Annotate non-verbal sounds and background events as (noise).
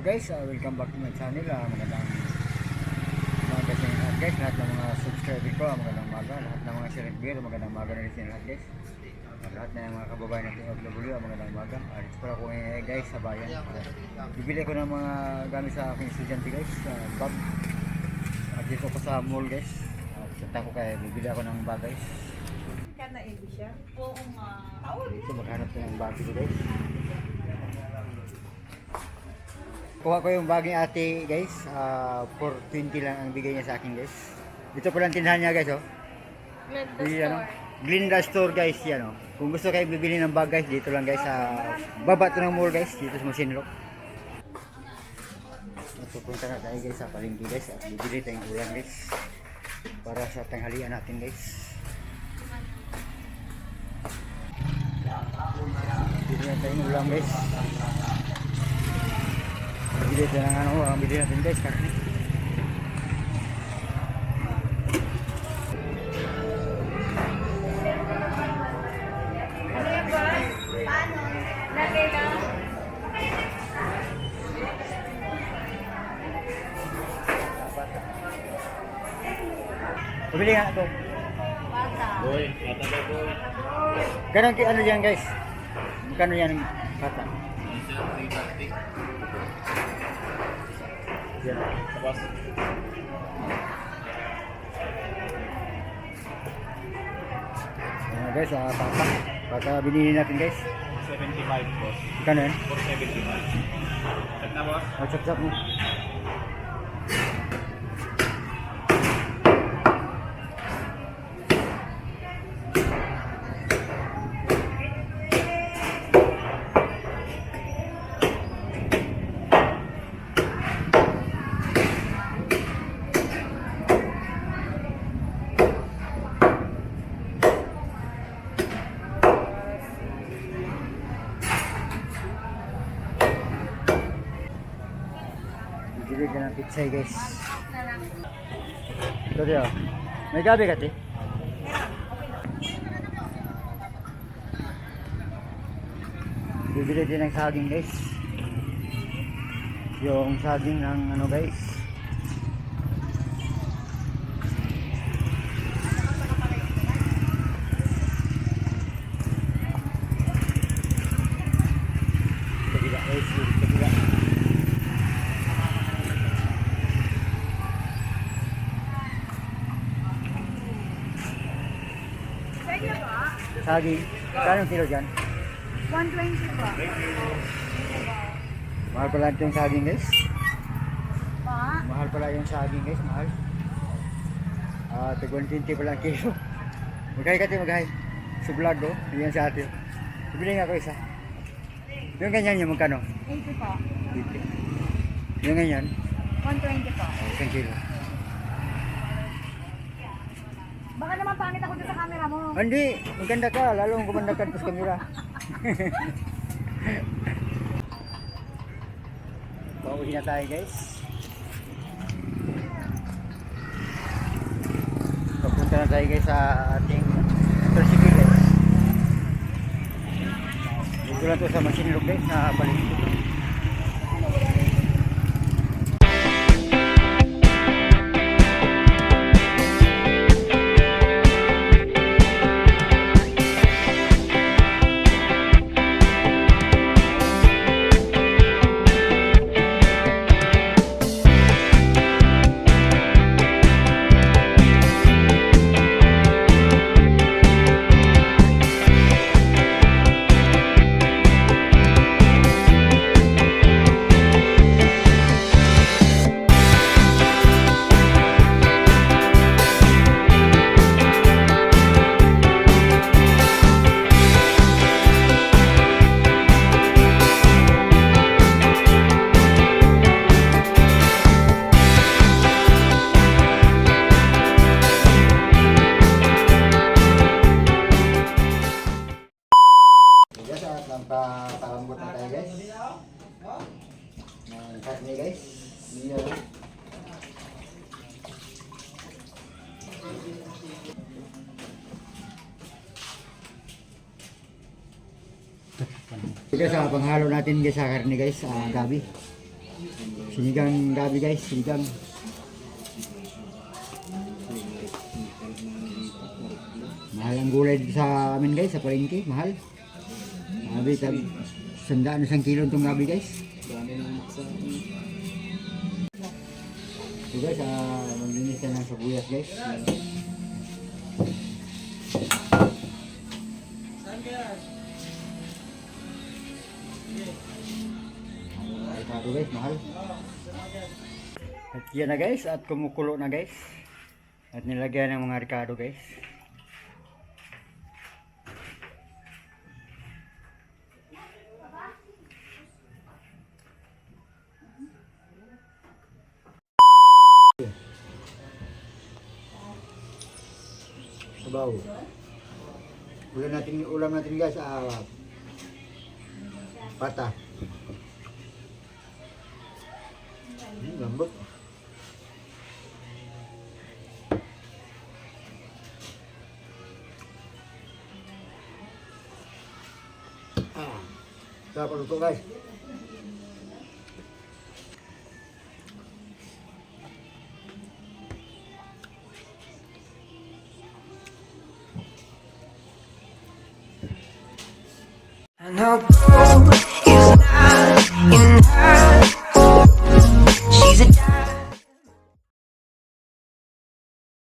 Hello guys, uh, welcome back to my channel. Uh, magandang inyo lahat guys. Lahat ng mga subscriber ko, uh, magandang umaga. Lahat ng mga silent viewer, magandang umaga na rin sa lahat guys. Uh, lahat na mga kababayan natin OFW, uh, magandang umaga. Uh, dito pala ko ngayon eh, guys sa bayan. Uh, bibili ko ng mga gamit sa aking estudyante guys. Uh, bag. At dito ko sa mall guys. Uh, punta ko kaya bibili ako ng bag guys. Ka na eh, siya. Oo nga. Dito maghanap ko ng bag dito guys. Kuha ko yung baging ate guys. Ah, 420 lang ang bigay niya sa akin guys. Dito pala ang tindahan niya guys oh. Glenda Di, ano, Store. Glinda Store guys yan oh. Kung gusto kayo bibili ng bag guys, dito lang guys sa baba to ng mall guys, dito sa Masinloc. Pupunta na tayo guys sa palengke guys at bibili tayong ulam guys. Para sa tanghalian natin guys. Bibili tayong ulam guys bili din ng ano ang bili natin guys karne Pabili nga ito. Bata. Boy, bata daw boy. Ganun, ano yan guys? Magkano yan bata? 350. Yeah. Tapos, Ayan guys, ah, pata. Pata binili natin guys. 75 boss. Ikaw na yun? 475. Check na boss. Oh, check, check mo. Bibili ka ng pizza guys. Ito diyo. May gabi ka? Bibili din ng saging guys. Yung saging ng ano guys. Kabila guys, yung kabila. Sa inyo ba? Saging. Kano kilo dyan? 120 ba? Mahal pala yung saging guys. Pa? Mahal pala yung saging guys, mahal. Ah, uh, 120 pala ang kilo. Magkay ka tayo magkay. Sa vlog oh, yan sa atin. Bibili nga ako isa. Yung ganyan yung magkano? 80 po. 50. Yung ganyan, 120 po. oh, isang kilo. Baka naman pangit ako dito sa camera mo. Hindi, maganda ka, lalong gumanda ka sa kamera. (laughs) Pauwi na tayo guys. Papunta na tayo guys sa ating tricycle guys. Dito lang to sa Masinlog guys, na paligid. Ng karne guys. Iya. Guys, ah, panghalo natin guys sa karne guys, ah, gabi. Sinigang gabi guys, sinigang. Mahal ang gulay sa amin guys, sa palengke, mahal. Sabi, sandaan na isang kilo itong gabi guys. Ito guys, ah, maglinis ka ng sabuyas guys. Sabi guys, mahal. At yan na guys, at kumukulo na guys. At nilagyan ng mga ricado guys. Sabaw. Ulam natin, ulam natin guys, ah, pata. Hmm, lambot. Ah, sarap luto guys. No.